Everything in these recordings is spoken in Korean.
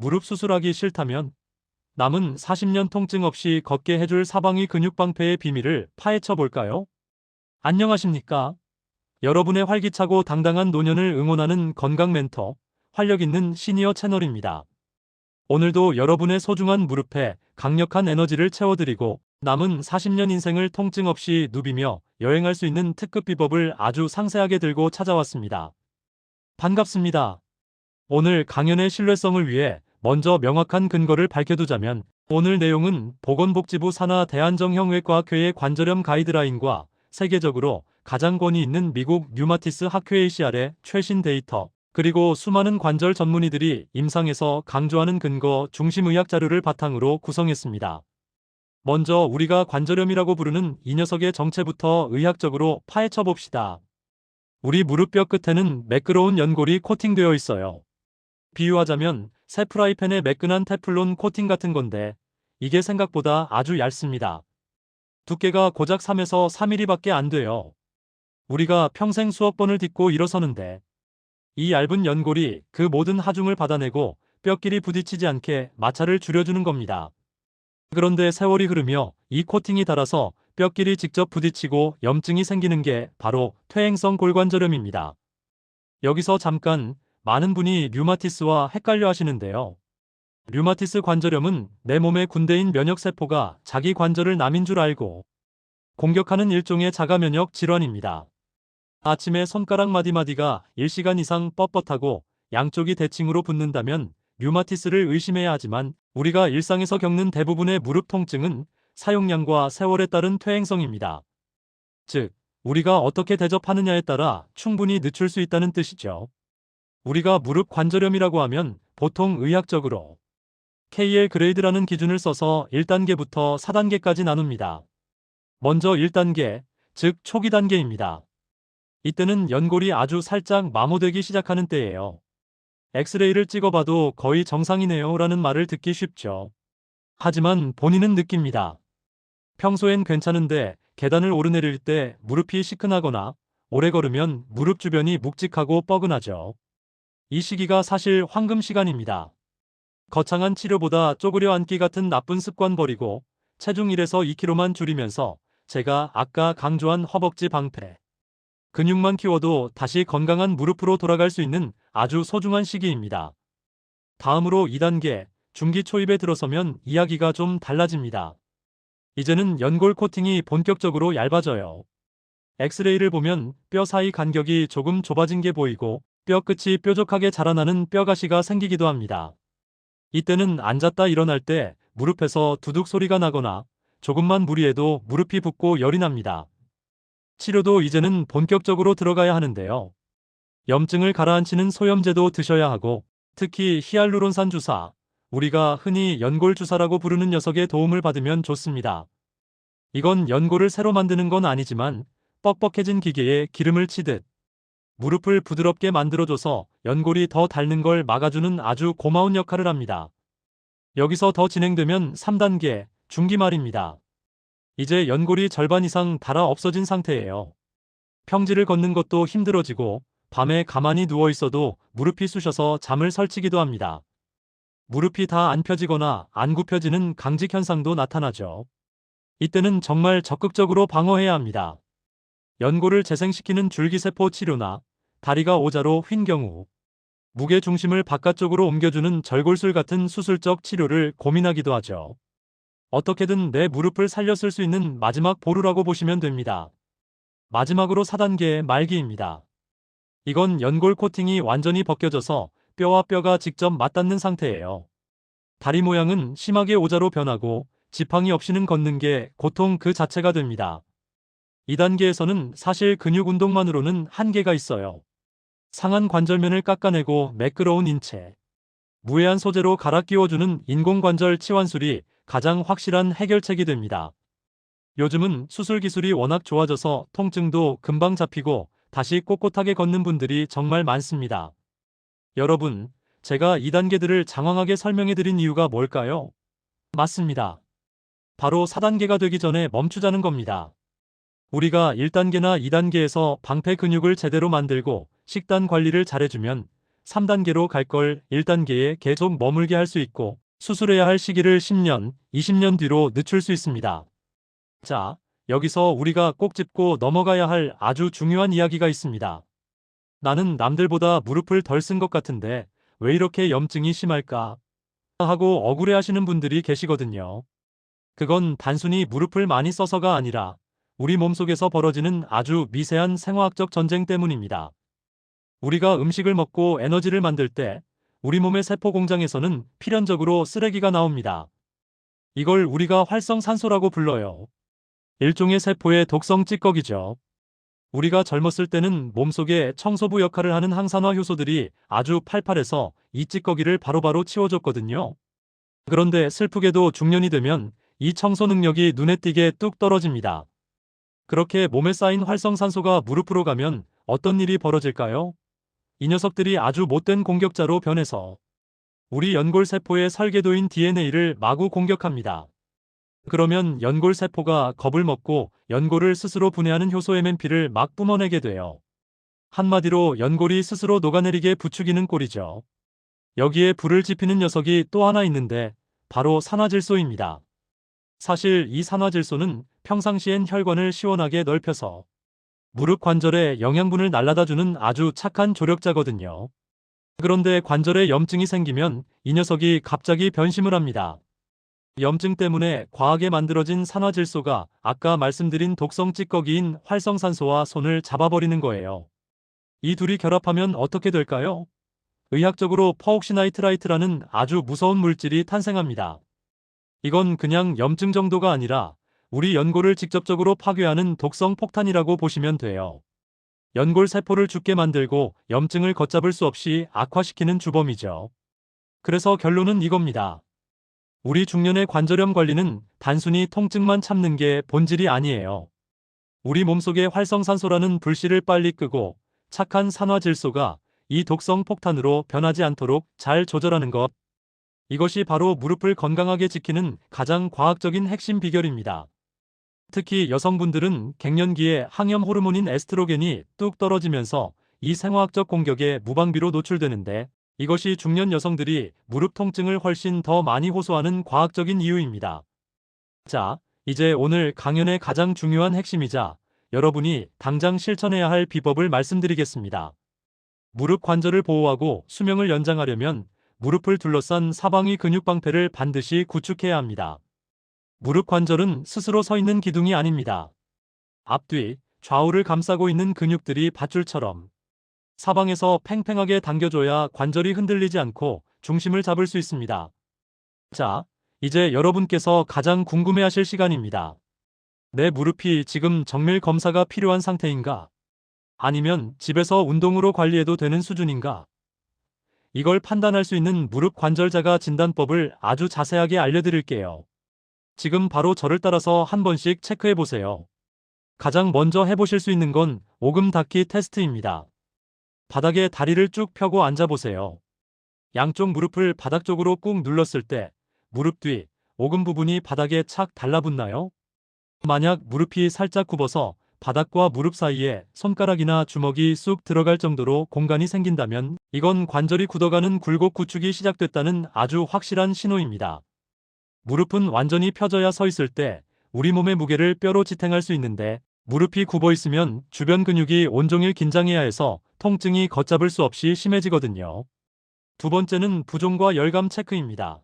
무릎 수술하기 싫다면 남은 40년 통증 없이 걷게 해줄 사방위 근육 방패의 비밀을 파헤쳐 볼까요? 안녕하십니까? 여러분의 활기차고 당당한 노년을 응원하는 건강 멘tor, 활력 있는 시니어 채널입니다. 오늘도 여러분의 소중한 무릎에 강력한 에너지를 채워드리고 남은 40년 인생을 통증 없이 누비며 여행할 수 있는 특급 비법을 아주 상세하게 들고 찾아왔습니다. 반갑습니다. 오늘 강연의 신뢰성을 위해 먼저 명확한 근거를 밝혀두자면 오늘 내용은 보건복지부 산하 대한정형외과학회의 관절염 가이드라인과 세계적으로 가장 권위 있는 미국 뉴마티스 학회 ACR의 최신 데이터 그리고 수많은 관절 전문의들이 임상에서 강조하는 근거 중심 의학 자료를 바탕으로 구성했습니다. 먼저 우리가 관절염이라고 부르는 이 녀석의 정체부터 의학적으로 파헤쳐 봅시다. 우리 무릎뼈 끝에는 매끄러운 연골이 코팅되어 있어요. 비유하자면 새 프라이팬에 매끈한 테플론 코팅 같은 건데 이게 생각보다 아주 얇습니다. 두께가 고작 3에서 3mm밖에 안 돼요. 우리가 평생 수억 번을 딛고 일어서는데 이 얇은 연골이 그 모든 하중을 받아내고 뼈끼리 부딪히지 않게 마찰을 줄여주는 겁니다. 그런데 세월이 흐르며 이 코팅이 닳아서 뼈끼리 직접 부딪히고 염증이 생기는 게 바로 퇴행성 골관절염입니다. 여기서 잠깐 많은 분이 류마티스와 헷갈려 하시는데요. 류마티스 관절염은 내 몸의 군대인 면역세포가 자기 관절을 남인 줄 알고 공격하는 일종의 자가면역 질환입니다. 아침에 손가락 마디마디가 1시간 이상 뻣뻣하고 양쪽이 대칭으로 붓는다면 류마티스를 의심해야 하지만 우리가 일상에서 겪는 대부분의 무릎 통증은 사용량과 세월에 따른 퇴행성입니다. 즉, 우리가 어떻게 대접하느냐에 따라 충분히 늦출 수 있다는 뜻이죠. 우리가 무릎 관절염이라고 하면 보통 의학적으로 KL 그레이드라는 기준을 써서 1단계부터 4단계까지 나눕니다. 먼저 1단계, 즉 초기 단계입니다. 이때는 연골이 아주 살짝 마모되기 시작하는 때예요. 엑스레이를 찍어봐도 거의 정상이네요 라는 말을 듣기 쉽죠. 하지만 본인은 느낍니다. 평소엔 괜찮은데 계단을 오르내릴 때 무릎이 시큰하거나 오래 걸으면 무릎 주변이 묵직하고 뻐근하죠. 이 시기가 사실 황금 시간입니다. 거창한 치료보다 쪼그려 앉기 같은 나쁜 습관 버리고 체중 1에서 2kg만 줄이면서 제가 아까 강조한 허벅지 방패. 근육만 키워도 다시 건강한 무릎으로 돌아갈 수 있는 아주 소중한 시기입니다. 다음으로 2단계, 중기 초입에 들어서면 이야기가 좀 달라집니다. 이제는 연골 코팅이 본격적으로 얇아져요. 엑스레이를 보면 뼈 사이 간격이 조금 좁아진 게 보이고 뼈 끝이 뾰족하게 자라나는 뼈가시가 생기기도 합니다. 이때는 앉았다 일어날 때 무릎에서 두둑 소리가 나거나 조금만 무리해도 무릎이 붓고 열이 납니다. 치료도 이제는 본격적으로 들어가야 하는데요. 염증을 가라앉히는 소염제도 드셔야 하고 특히 히알루론산 주사, 우리가 흔히 연골 주사라고 부르는 녀석의 도움을 받으면 좋습니다. 이건 연골을 새로 만드는 건 아니지만 뻑뻑해진 기계에 기름을 치듯 무릎을 부드럽게 만들어줘서 연골이 더 닳는 걸 막아주는 아주 고마운 역할을 합니다. 여기서 더 진행되면 3단계, 중기 말입니다. 이제 연골이 절반 이상 닳아 없어진 상태예요. 평지를 걷는 것도 힘들어지고 밤에 가만히 누워 있어도 무릎이 쑤셔서 잠을 설치기도 합니다. 무릎이 다 안 펴지거나 안 굽혀지는 강직 현상도 나타나죠. 이때는 정말 적극적으로 방어해야 합니다. 연골을 재생시키는 줄기세포 치료나 다리가 오자로 휜 경우 무게 중심을 바깥쪽으로 옮겨주는 절골술 같은 수술적 치료를 고민하기도 하죠. 어떻게든 내 무릎을 살렸을 수 있는 마지막 보루라고 보시면 됩니다. 마지막으로 4단계의 말기입니다. 이건 연골 코팅이 완전히 벗겨져서 뼈와 뼈가 직접 맞닿는 상태예요. 다리 모양은 심하게 오자로 변하고 지팡이 없이는 걷는 게 고통 그 자체가 됩니다. 2단계에서는 사실 근육 운동만으로는 한계가 있어요. 상한 관절면을 깎아내고 매끄러운 인체, 무해한 소재로 갈아 끼워주는 인공관절 치환술이 가장 확실한 해결책이 됩니다. 요즘은 수술 기술이 워낙 좋아져서 통증도 금방 잡히고 다시 꼿꼿하게 걷는 분들이 정말 많습니다. 여러분, 제가 2단계들을 장황하게 설명해 드린 이유가 뭘까요? 맞습니다. 바로 4단계가 되기 전에 멈추자는 겁니다. 우리가 1단계나 2단계에서 방패 근육을 제대로 만들고 식단 관리를 잘해주면 3단계로 갈 걸 1단계에 계속 머물게 할 수 있고 수술해야 할 시기를 10년, 20년 뒤로 늦출 수 있습니다. 자, 여기서 우리가 꼭 짚고 넘어가야 할 아주 중요한 이야기가 있습니다. 나는 남들보다 무릎을 덜 쓴 것 같은데 왜 이렇게 염증이 심할까? 하고 억울해 하시는 분들이 계시거든요. 그건 단순히 무릎을 많이 써서가 아니라 우리 몸속에서 벌어지는 아주 미세한 생화학적 전쟁 때문입니다. 우리가 음식을 먹고 에너지를 만들 때 우리 몸의 세포 공장에서는 필연적으로 쓰레기가 나옵니다. 이걸 우리가 활성산소라고 불러요. 일종의 세포의 독성 찌꺼기죠. 우리가 젊었을 때는 몸속에 청소부 역할을 하는 항산화 효소들이 아주 팔팔해서 이 찌꺼기를 바로바로 치워줬거든요. 그런데 슬프게도 중년이 되면 이 청소 능력이 눈에 띄게 뚝 떨어집니다. 그렇게 몸에 쌓인 활성산소가 무릎으로 가면 어떤 일이 벌어질까요? 이 녀석들이 아주 못된 공격자로 변해서 우리 연골세포의 설계도인 DNA를 마구 공격합니다. 그러면 연골세포가 겁을 먹고 연골을 스스로 분해하는 효소 MMP를 막 뿜어내게 돼요. 한마디로 연골이 스스로 녹아내리게 부추기는 꼴이죠. 여기에 불을 지피는 녀석이 또 하나 있는데 바로 산화질소입니다. 사실 이 산화질소는 평상시엔 혈관을 시원하게 넓혀서 무릎 관절에 영양분을 날라다주는 아주 착한 조력자거든요. 그런데 관절에 염증이 생기면 이 녀석이 갑자기 변심을 합니다. 염증 때문에 과하게 만들어진 산화질소가 아까 말씀드린 독성 찌꺼기인 활성산소와 손을 잡아버리는 거예요. 이 둘이 결합하면 어떻게 될까요? 의학적으로 퍼옥시나이트라이트라는 아주 무서운 물질이 탄생합니다. 이건 그냥 염증 정도가 아니라 우리 연골을 직접적으로 파괴하는 독성 폭탄이라고 보시면 돼요. 연골 세포를 죽게 만들고 염증을 걷잡을 수 없이 악화시키는 주범이죠. 그래서 결론은 이겁니다. 우리 중년의 관절염 관리는 단순히 통증만 참는 게 본질이 아니에요. 우리 몸속의 활성산소라는 불씨를 빨리 끄고 착한 산화질소가 이 독성 폭탄으로 변하지 않도록 잘 조절하는 것. 이것이 바로 무릎을 건강하게 지키는 가장 과학적인 핵심 비결입니다. 특히 여성분들은 갱년기에 항염 호르몬인 에스트로겐이 뚝 떨어지면서 이 생화학적 공격에 무방비로 노출되는데 이것이 중년 여성들이 무릎 통증을 훨씬 더 많이 호소하는 과학적인 이유입니다. 자, 이제 오늘 강연의 가장 중요한 핵심이자 여러분이 당장 실천해야 할 비법을 말씀드리겠습니다. 무릎 관절을 보호하고 수명을 연장하려면 무릎을 둘러싼 사방위 근육 방패를 반드시 구축해야 합니다. 무릎 관절은 스스로 서 있는 기둥이 아닙니다. 앞뒤, 좌우를 감싸고 있는 근육들이 밧줄처럼 사방에서 팽팽하게 당겨줘야 관절이 흔들리지 않고 중심을 잡을 수 있습니다. 자, 이제 여러분께서 가장 궁금해하실 시간입니다. 내 무릎이 지금 정밀 검사가 필요한 상태인가? 아니면 집에서 운동으로 관리해도 되는 수준인가? 이걸 판단할 수 있는 무릎 관절자가 진단법을 아주 자세하게 알려드릴게요. 지금 바로 저를 따라서 한 번씩 체크해 보세요. 가장 먼저 해보실 수 있는 건 오금 닫기 테스트입니다. 바닥에 다리를 쭉 펴고 앉아보세요. 양쪽 무릎을 바닥 쪽으로 꾹 눌렀을 때 무릎 뒤, 오금 부분이 바닥에 착 달라붙나요? 만약 무릎이 살짝 굽어서 바닥과 무릎 사이에 손가락이나 주먹이 쑥 들어갈 정도로 공간이 생긴다면 이건 관절이 굳어가는 굴곡 구축이 시작됐다는 아주 확실한 신호입니다. 무릎은 완전히 펴져야 서 있을 때 우리 몸의 무게를 뼈로 지탱할 수 있는데 무릎이 굽어 있으면 주변 근육이 온종일 긴장해야 해서 통증이 걷잡을 수 없이 심해지거든요. 두 번째는 부종과 열감 체크입니다.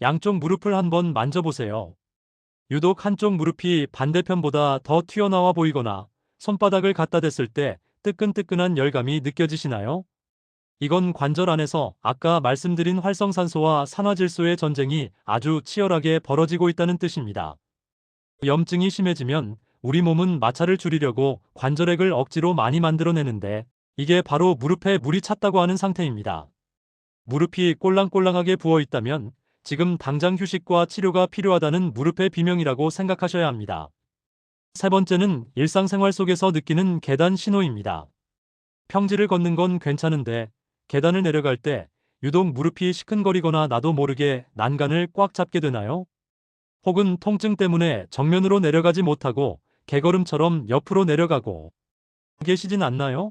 양쪽 무릎을 한번 만져보세요. 유독 한쪽 무릎이 반대편보다 더 튀어나와 보이거나 손바닥을 갖다 댔을 때 뜨끈뜨끈한 열감이 느껴지시나요? 이건 관절 안에서 아까 말씀드린 활성산소와 산화질소의 전쟁이 아주 치열하게 벌어지고 있다는 뜻입니다. 염증이 심해지면 우리 몸은 마찰을 줄이려고 관절액을 억지로 많이 만들어내는데 이게 바로 무릎에 물이 찼다고 하는 상태입니다. 무릎이 꼴랑꼴랑하게 부어 있다면 지금 당장 휴식과 치료가 필요하다는 무릎의 비명이라고 생각하셔야 합니다. 세 번째는 일상생활 속에서 느끼는 계단 신호입니다. 평지를 걷는 건 괜찮은데 계단을 내려갈 때 유독 무릎이 시큰거리거나 나도 모르게 난간을 꽉 잡게 되나요? 혹은 통증 때문에 정면으로 내려가지 못하고 개걸음처럼 옆으로 내려가고 계시진 않나요?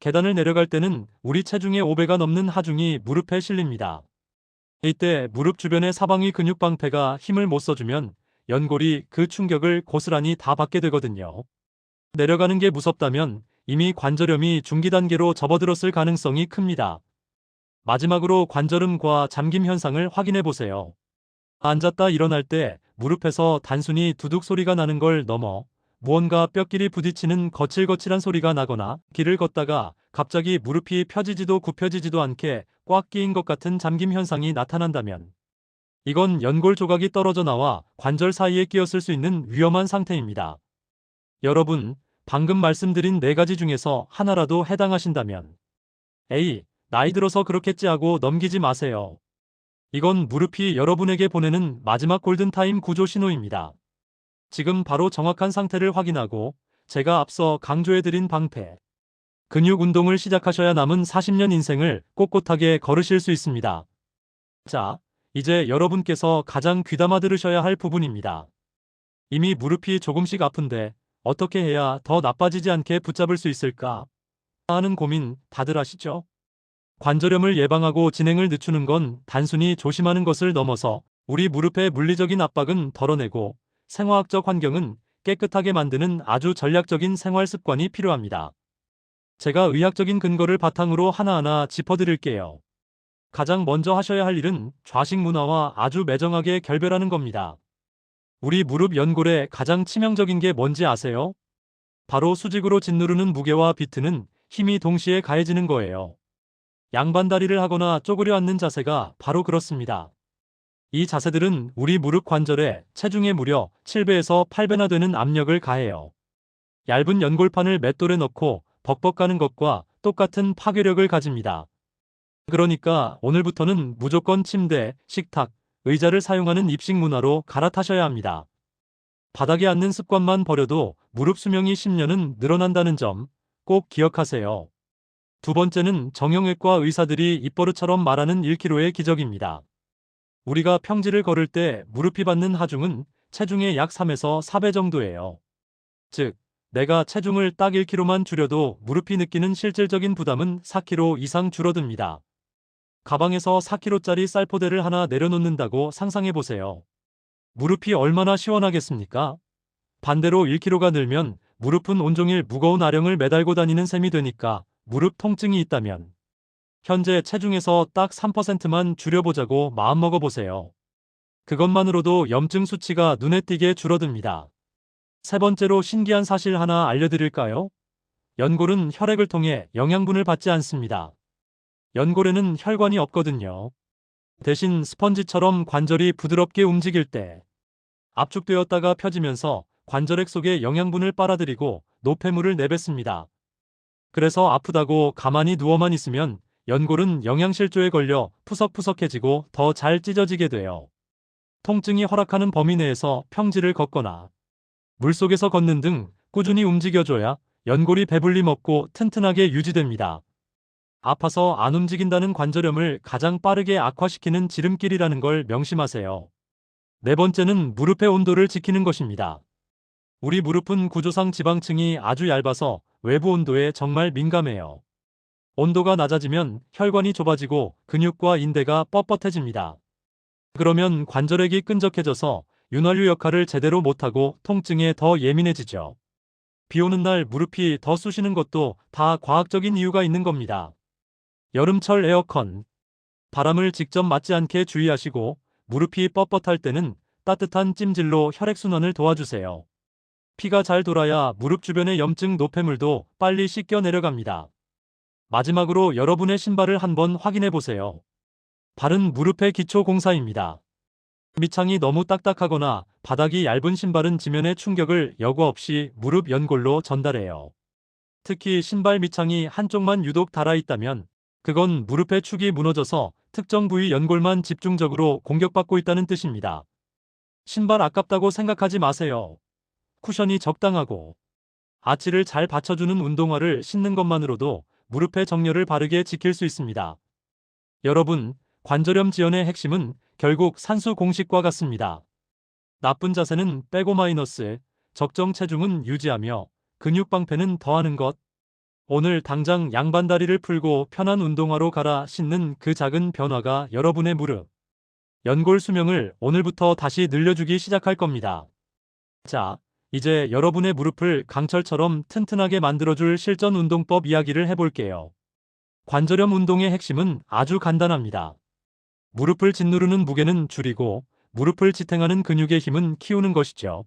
계단을 내려갈 때는 우리 체중의 5배가 넘는 하중이 무릎에 실립니다. 이때 무릎 주변의 사방위 근육 방패가 힘을 못 써주면 연골이 그 충격을 고스란히 다 받게 되거든요. 내려가는 게 무섭다면 이미 관절염이 중기 단계로 접어들었을 가능성이 큽니다. 마지막으로 관절음과 잠김 현상을 확인해 보세요. 앉았다 일어날 때 무릎에서 단순히 두둑 소리가 나는 걸 넘어 무언가 뼈끼리 부딪히는 거칠거칠한 소리가 나거나 길을 걷다가 갑자기 무릎이 펴지지도 굽혀지지도 않게 꽉 끼인 것 같은 잠김 현상이 나타난다면 이건 연골 조각이 떨어져 나와 관절 사이에 끼었을 수 있는 위험한 상태입니다. 여러분, 방금 말씀드린 네 가지 중에서 하나라도 해당하신다면 에이, 나이 들어서 그렇겠지 하고 넘기지 마세요. 이건 무릎이 여러분에게 보내는 마지막 골든타임 구조 신호입니다. 지금 바로 정확한 상태를 확인하고 제가 앞서 강조해드린 방패, 근육 운동을 시작하셔야 남은 40년 인생을 꼿꼿하게 걸으실 수 있습니다. 자, 이제 여러분께서 가장 귀담아 들으셔야 할 부분입니다. 이미 무릎이 조금씩 아픈데 어떻게 해야 더 나빠지지 않게 붙잡을 수 있을까? 하는 고민 다들 하시죠? 관절염을 예방하고 진행을 늦추는 건 단순히 조심하는 것을 넘어서 우리 무릎의 물리적인 압박은 덜어내고 생화학적 환경은 깨끗하게 만드는 아주 전략적인 생활 습관이 필요합니다. 제가 의학적인 근거를 바탕으로 하나하나 짚어드릴게요. 가장 먼저 하셔야 할 일은 좌식 문화와 아주 매정하게 결별하는 겁니다. 우리 무릎 연골의 가장 치명적인 게 뭔지 아세요? 바로 수직으로 짓누르는 무게와 비트는 힘이 동시에 가해지는 거예요. 양반다리를 하거나 쪼그려 앉는 자세가 바로 그렇습니다. 이 자세들은 우리 무릎 관절에 체중의 무려 7배에서 8배나 되는 압력을 가해요. 얇은 연골판을 맷돌에 넣고 벅벅 가는 것과 똑같은 파괴력을 가집니다. 그러니까 오늘부터는 무조건 침대, 식탁, 의자를 사용하는 입식 문화로 갈아타셔야 합니다. 바닥에 앉는 습관만 버려도 무릎 수명이 10년은 늘어난다는 점 꼭 기억하세요. 두 번째는 정형외과 의사들이 입버릇처럼 말하는 1kg의 기적입니다. 우리가 평지를 걸을 때 무릎이 받는 하중은 체중의 약 3에서 4배 정도예요. 즉, 내가 체중을 딱 1kg만 줄여도 무릎이 느끼는 실질적인 부담은 4kg 이상 줄어듭니다. 가방에서 4kg짜리 쌀포대를 하나 내려놓는다고 상상해보세요. 무릎이 얼마나 시원하겠습니까? 반대로 1kg가 늘면 무릎은 온종일 무거운 아령을 매달고 다니는 셈이 되니까 무릎 통증이 있다면 현재 체중에서 딱 3%만 줄여보자고 마음먹어 보세요. 그것만으로도 염증 수치가 눈에 띄게 줄어듭니다. 세 번째로 신기한 사실 하나 알려드릴까요? 연골은 혈액을 통해 영양분을 받지 않습니다. 연골에는 혈관이 없거든요. 대신 스펀지처럼 관절이 부드럽게 움직일 때 압축되었다가 펴지면서 관절액 속에 영양분을 빨아들이고 노폐물을 내뱉습니다. 그래서 아프다고 가만히 누워만 있으면 연골은 영양실조에 걸려 푸석푸석해지고 더 잘 찢어지게 돼요. 통증이 허락하는 범위 내에서 평지를 걷거나 물속에서 걷는 등 꾸준히 움직여줘야 연골이 배불리 먹고 튼튼하게 유지됩니다. 아파서 안 움직인다는 관절염을 가장 빠르게 악화시키는 지름길이라는 걸 명심하세요. 네 번째는 무릎의 온도를 지키는 것입니다. 우리 무릎은 구조상 지방층이 아주 얇아서 외부 온도에 정말 민감해요. 온도가 낮아지면 혈관이 좁아지고 근육과 인대가 뻣뻣해집니다. 그러면 관절액이 끈적해져서 윤활유 역할을 제대로 못하고 통증에 더 예민해지죠. 비 오는 날 무릎이 더 쑤시는 것도 다 과학적인 이유가 있는 겁니다. 여름철 에어컨. 바람을 직접 맞지 않게 주의하시고 무릎이 뻣뻣할 때는 따뜻한 찜질로 혈액순환을 도와주세요. 피가 잘 돌아야 무릎 주변의 염증 노폐물도 빨리 씻겨 내려갑니다. 마지막으로 여러분의 신발을 한번 확인해 보세요. 발은 무릎의 기초 공사입니다. 밑창이 너무 딱딱하거나 바닥이 얇은 신발은 지면의 충격을 여과 없이 무릎 연골로 전달해요. 특히 신발 밑창이 한쪽만 유독 달아있다면 그건 무릎의 축이 무너져서 특정 부위 연골만 집중적으로 공격받고 있다는 뜻입니다. 신발 아깝다고 생각하지 마세요. 쿠션이 적당하고 아치를 잘 받쳐주는 운동화를 신는 것만으로도 무릎의 정렬을 바르게 지킬 수 있습니다. 여러분, 관절염 지연의 핵심은 결국 산수 공식과 같습니다. 나쁜 자세는 빼고 마이너스, 적정 체중은 유지하며 근육 방패는 더하는 것. 오늘 당장 양반다리를 풀고 편한 운동화로 갈아 신는 그 작은 변화가 여러분의 무릎, 연골 수명을 오늘부터 다시 늘려주기 시작할 겁니다. 자, 이제 여러분의 무릎을 강철처럼 튼튼하게 만들어줄 실전 운동법 이야기를 해볼게요. 관절염 운동의 핵심은 아주 간단합니다. 무릎을 짓누르는 무게는 줄이고 무릎을 지탱하는 근육의 힘은 키우는 것이죠.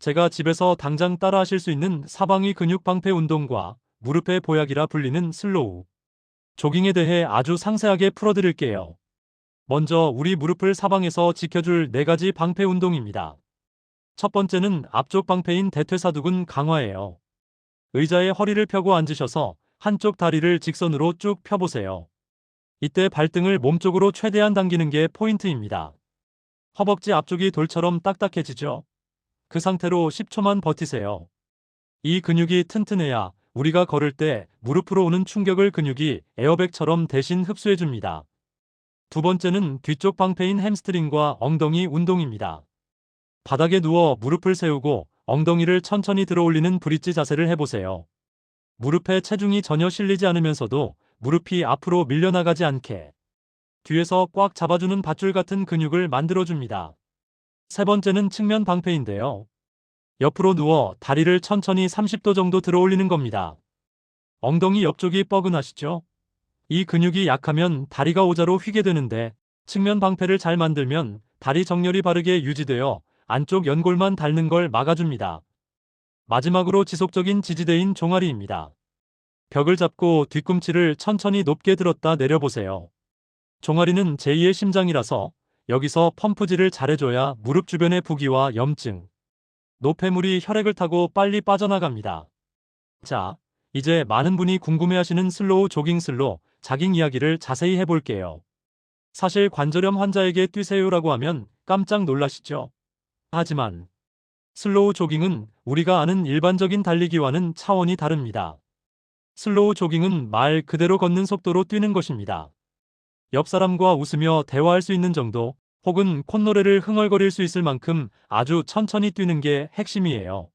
제가 집에서 당장 따라 하실 수 있는 사방위 근육 방패 운동과 무릎의 보약이라 불리는 슬로우 조깅에 대해 아주 상세하게 풀어드릴게요. 먼저 우리 무릎을 사방에서 지켜줄 네 가지 방패 운동입니다. 첫 번째는 앞쪽 방패인 대퇴사두근 강화예요. 의자에 허리를 펴고 앉으셔서 한쪽 다리를 직선으로 쭉 펴보세요. 이때 발등을 몸쪽으로 최대한 당기는 게 포인트입니다. 허벅지 앞쪽이 돌처럼 딱딱해지죠? 그 상태로 10초만 버티세요. 이 근육이 튼튼해야 우리가 걸을 때 무릎으로 오는 충격을 근육이 에어백처럼 대신 흡수해줍니다. 두 번째는 뒤쪽 방패인 햄스트링과 엉덩이 운동입니다. 바닥에 누워 무릎을 세우고 엉덩이를 천천히 들어 올리는 브릿지 자세를 해보세요. 무릎에 체중이 전혀 실리지 않으면서도 무릎이 앞으로 밀려나가지 않게 뒤에서 꽉 잡아주는 밧줄 같은 근육을 만들어줍니다. 세 번째는 측면 방패인데요. 옆으로 누워 다리를 천천히 30도 정도 들어 올리는 겁니다. 엉덩이 옆쪽이 뻐근하시죠? 이 근육이 약하면 다리가 오자로 휘게 되는데 측면 방패를 잘 만들면 다리 정렬이 바르게 유지되어 안쪽 연골만 닳는 걸 막아줍니다. 마지막으로 지속적인 지지대인 종아리입니다. 벽을 잡고 뒤꿈치를 천천히 높게 들었다 내려보세요. 종아리는 제2의 심장이라서 여기서 펌프질을 잘해줘야 무릎 주변의 부기와 염증, 노폐물이 혈액을 타고 빨리 빠져나갑니다. 자, 이제 많은 분이 궁금해하시는 슬로우 조깅슬로 자깅 이야기를 자세히 해볼게요. 사실 관절염 환자에게 뛰세요라고 하면 깜짝 놀라시죠? 하지만 슬로우 조깅은 우리가 아는 일반적인 달리기와는 차원이 다릅니다. 슬로우 조깅은 말 그대로 걷는 속도로 뛰는 것입니다. 옆 사람과 웃으며 대화할 수 있는 정도 혹은 콧노래를 흥얼거릴 수 있을 만큼 아주 천천히 뛰는 게 핵심이에요.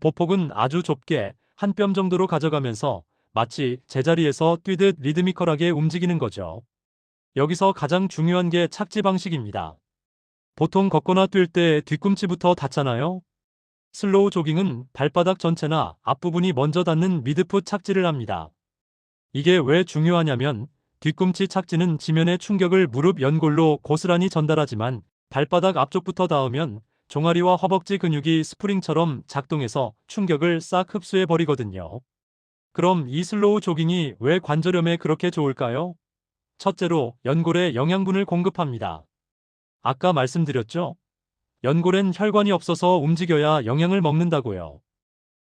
보폭은 아주 좁게 한 뼘 정도로 가져가면서 마치 제자리에서 뛰듯 리드미컬하게 움직이는 거죠. 여기서 가장 중요한 게 착지 방식입니다. 보통 걷거나 뛸 때 뒤꿈치부터 닿잖아요. 슬로우 조깅은 발바닥 전체나 앞부분이 먼저 닿는 미드풋 착지를 합니다. 이게 왜 중요하냐면 뒤꿈치 착지는 지면의 충격을 무릎 연골로 고스란히 전달하지만 발바닥 앞쪽부터 닿으면 종아리와 허벅지 근육이 스프링처럼 작동해서 충격을 싹 흡수해 버리거든요. 그럼 이 슬로우 조깅이 왜 관절염에 그렇게 좋을까요? 첫째로 연골에 영양분을 공급합니다. 아까 말씀드렸죠? 연골엔 혈관이 없어서 움직여야 영양을 먹는다고요.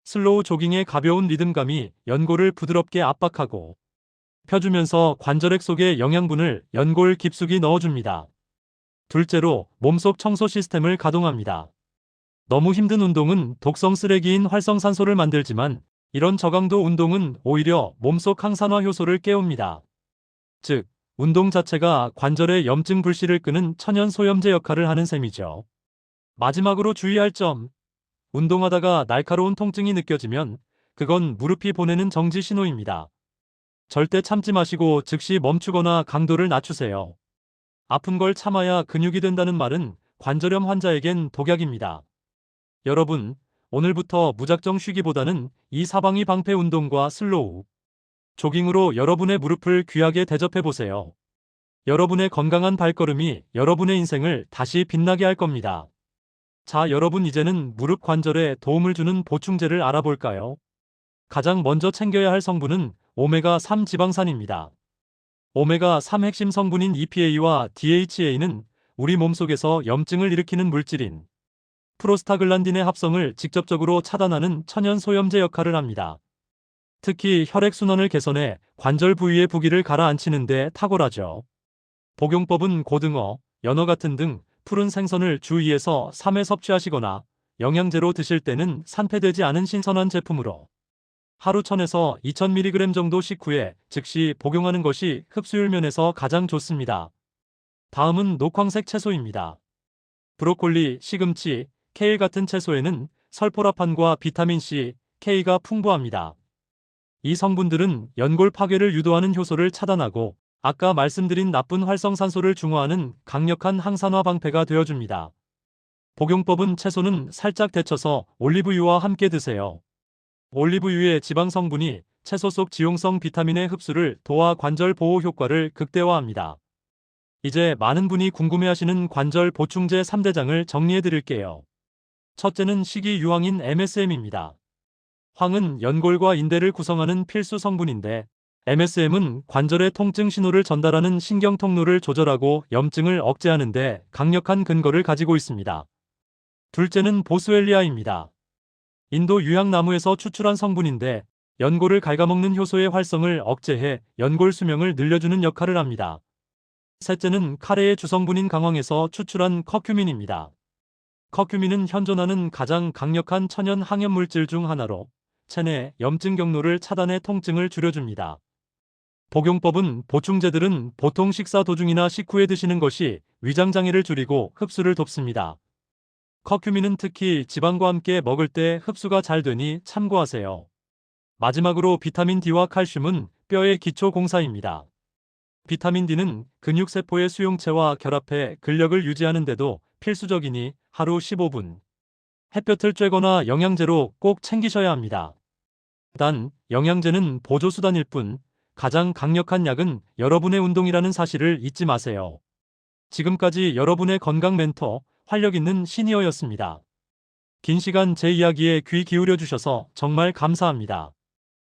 슬로우 조깅의 가벼운 리듬감이 연골을 부드럽게 압박하고 펴주면서 관절액 속에 영양분을 연골 깊숙이 넣어줍니다. 둘째로 몸속 청소 시스템을 가동합니다. 너무 힘든 운동은 독성 쓰레기인 활성산소를 만들지만 이런 저강도 운동은 오히려 몸속 항산화 효소를 깨웁니다. 즉, 운동 자체가 관절의 염증 불씨를 끄는 천연 소염제 역할을 하는 셈이죠. 마지막으로 주의할 점. 운동하다가 날카로운 통증이 느껴지면 그건 무릎이 보내는 정지 신호입니다. 절대 참지 마시고 즉시 멈추거나 강도를 낮추세요. 아픈 걸 참아야 근육이 된다는 말은 관절염 환자에겐 독약입니다. 여러분, 오늘부터 무작정 쉬기보다는 이 사방이 방패 운동과 슬로우, 조깅으로 여러분의 무릎을 귀하게 대접해 보세요. 여러분의 건강한 발걸음이 여러분의 인생을 다시 빛나게 할 겁니다. 자, 여러분 이제는 무릎 관절에 도움을 주는 보충제를 알아볼까요? 가장 먼저 챙겨야 할 성분은 오메가3 지방산입니다. 오메가3 핵심 성분인 EPA와 DHA는 우리 몸속에서 염증을 일으키는 물질인 프로스타글란딘의 합성을 직접적으로 차단하는 천연 소염제 역할을 합니다. 특히 혈액순환을 개선해 관절 부위의 부기를 가라앉히는 데 탁월하죠. 복용법은 고등어, 연어 같은 등 푸른 생선을 주 2에서 3회 섭취하시거나 영양제로 드실 때는 산패되지 않은 신선한 제품으로 하루 1000에서 2000mg 정도 식후에 즉시 복용하는 것이 흡수율 면에서 가장 좋습니다. 다음은 녹황색 채소입니다. 브로콜리, 시금치, 케일 같은 채소에는 설포라판과 비타민C, K가 풍부합니다. 이 성분들은 연골 파괴를 유도하는 효소를 차단하고 아까 말씀드린 나쁜 활성산소를 중화하는 강력한 항산화 방패가 되어줍니다. 복용법은 채소는 살짝 데쳐서 올리브유와 함께 드세요. 올리브유의 지방 성분이 채소 속 지용성 비타민의 흡수를 도와 관절 보호 효과를 극대화합니다. 이제 많은 분이 궁금해하시는 관절 보충제 3대장을 정리해 드릴게요. 첫째는 식이 유황인 MSM입니다. 황은 연골과 인대를 구성하는 필수 성분인데 MSM은 관절의 통증 신호를 전달하는 신경 통로를 조절하고 염증을 억제하는데 강력한 근거를 가지고 있습니다. 둘째는 보스웰리아입니다. 인도 유향나무에서 추출한 성분인데 연골을 갉아먹는 효소의 활성을 억제해 연골 수명을 늘려주는 역할을 합니다. 셋째는 카레의 주성분인 강황에서 추출한 커큐민입니다. 커큐민은 현존하는 가장 강력한 천연 항염 물질 중 하나로 체내 염증 경로를 차단해 통증을 줄여줍니다. 복용법은 보충제들은 보통 식사 도중이나 식후에 드시는 것이 위장 장애를 줄이고 흡수를 돕습니다. 커큐민은 특히 지방과 함께 먹을 때 흡수가 잘 되니 참고하세요. 마지막으로 비타민 D와 칼슘은 뼈의 기초 공사입니다. 비타민 D는 근육세포의 수용체와 결합해 근력을 유지하는데도 필수적이니 하루 15분. 햇볕을 쬐거나 영양제로 꼭 챙기셔야 합니다. 단, 영양제는 보조수단일 뿐, 가장 강력한 약은 여러분의 운동이라는 사실을 잊지 마세요. 지금까지 여러분의 건강 멘토, 활력 있는 시니어였습니다. 긴 시간 제 이야기에 귀 기울여 주셔서 정말 감사합니다.